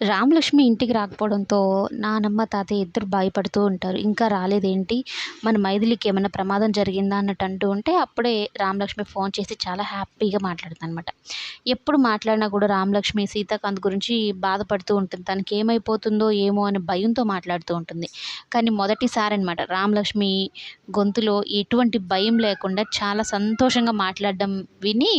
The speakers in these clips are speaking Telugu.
రామలక్ష్మి ఇంటికి రాకపోవడంతో నానమ్మ తాతయ్య ఇద్దరు భయపడుతూ ఉంటారు. ఇంకా రాలేదేంటి? మన మైథిలికి ఏమైనా ప్రమాదం జరిగిందా అన్నట్టు అంటూ ఉంటే అప్పుడే రామలక్ష్మి ఫోన్ చేసి చాలా హ్యాపీగా మాట్లాడుతుంది అనమాట ఎప్పుడు మాట్లాడినా కూడా రామలక్ష్మి సీతాకాంత్ గురించి బాధపడుతూ ఉంటుంది. తనకి ఏమైపోతుందో ఏమో అనే భయంతో మాట్లాడుతూ ఉంటుంది. కానీ మొదటిసారి అనమాట రామలక్ష్మి గొంతులో ఎటువంటి భయం లేకుండా చాలా సంతోషంగా మాట్లాడడం విని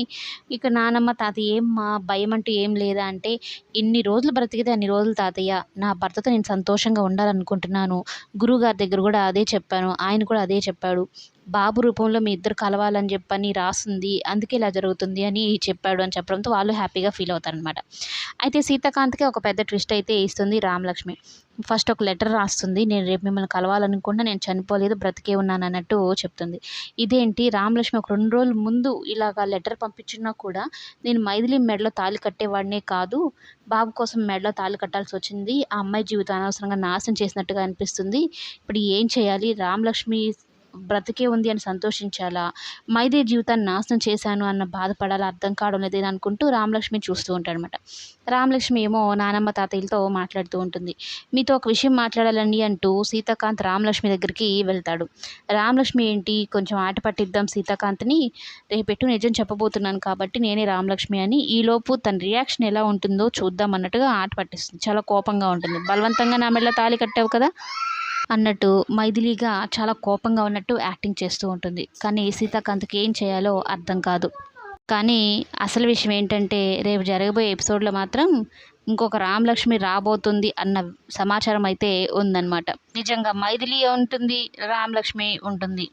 ఇక నానమ్మ తాతయ్య ఏం మా భయం అంటూ ఏం లేదా అంటే ఇన్ని రోజులు బ్రతికితే అన్ని రోజులు తాతయ్య నా భర్తతో నేను సంతోషంగా ఉండాలనుకుంటున్నాను. గురువుగారి దగ్గర కూడా అదే చెప్పాను. ఆయన కూడా అదే చెప్పాడు. బాబు రూపంలో మీ ఇద్దరు కలవాలని చెప్పని రాసింది అందుకే ఇలా జరుగుతుంది అని చెప్పాడు అని చెప్పడంతో వాళ్ళు హ్యాపీగా ఫీల్ అవుతారనమాట అయితే సీతాకాంత్కి ఒక పెద్ద ట్విస్ట్ అయితే ఇస్తుంది రామలక్ష్మి. ఫస్ట్ ఒక లెటర్ రాస్తుంది నేను రేపు మిమ్మల్ని కలవాలనుకుంటే నేను చనిపోలేదు బ్రతికే ఉన్నాను అన్నట్టు చెప్తుంది. ఇదేంటి? రామలక్ష్మి ఒక రెండు రోజుల ముందు ఇలాగ లెటర్ పంపించినా కూడా నేను మైథిలి మెడలో తాళి కట్టేవాడినే కాదు బాబు కోసం మెడలో తాళి కట్టాల్సి వచ్చింది ఆ అమ్మాయి జీవితం అనవసరంగా నాశనం చేసినట్టుగా అనిపిస్తుంది ఇప్పుడు ఏం చేయాలి? రామలక్ష్మి బ్రతికే ఉంది అని సంతోషించాలా? మైదే జీవితాన్ని నాశనం చేశాను అన్న బాధపడాలా? అర్థం కావడం లేదని అనుకుంటూ రామలక్ష్మి చూస్తూ ఉంటాడనమాట రామలక్ష్మి ఏమో నానమ్మ తాతయ్యలతో మాట్లాడుతూ ఉంటుంది. మీతో ఒక విషయం మాట్లాడాలండి అంటూ సీతాకాంత్ రామలక్ష్మి దగ్గరికి వెళ్తాడు. రామలక్ష్మి ఏంటి? కొంచెం ఆట పట్టిద్దాం సీతాకాంత్ని. రేపెట్టు నిజం చెప్పబోతున్నాను కాబట్టి నేనే రామలక్ష్మి అని ఈలోపు తన రియాక్షన్ ఎలా ఉంటుందో చూద్దాం అన్నట్టుగా ఆట పట్టిస్తుంది. చాలా కోపంగా ఉంటుంది. బలవంతంగా నా మెళ్ళ తాళి కట్టావు కదా? అన్నట్టు మైథిలిగా చాలా కోపంగా ఉన్నట్టు యాక్టింగ్ చేస్తూ ఉంటుంది. కానీ సీతాకాంత్కి ఏం చేయాలో అర్థం కాదు. కానీ అసలు విషయం ఏంటంటే రేపు జరగబోయే ఎపిసోడ్లో మాత్రం ఇంకొక రామలక్ష్మి రాబోతుంది అన్న సమాచారం అయితే ఉందన్నమాట. నిజంగా మైథిలి ఉంటుంది రామలక్ష్మి ఉంటుంది.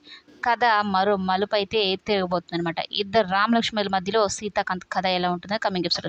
కథ మరో మలుపు అయితే తిరగబోతుంది అనమాట ఇద్దరు రామలక్ష్మిల మధ్యలో సీతాకాంత్ కథ ఎలా ఉంటుందో కమింగ్ ఎపిసోడ్